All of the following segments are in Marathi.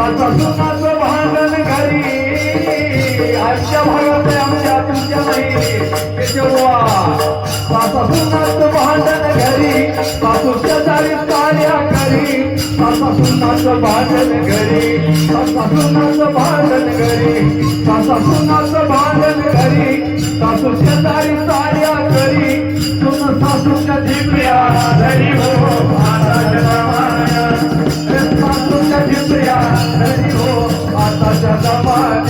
भांडण घरी. आजच्या भागात आमच्या तुमच्या नाही. जेव्हा सासुनाच भांडण घरी. सासूच्या दारी कार्या घरी. सासुनाच भांडण घरी. सासुनाच भांडण घरी. सासुनाच भांडण घरी. सासूच्या दारी कार्या घरी. तुम सासूच्या दिव्या घरी.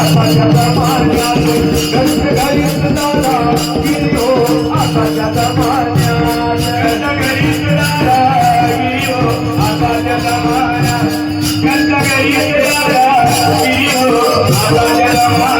आताच्या जमान्यात गंध घालीत दादा गिरियो आताच्या जमान्यात गंध घालीत दादा गिरियो आताच्या जमान्यात गंध घालीत दादा गिरियो आताच्या जमान्यात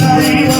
हरि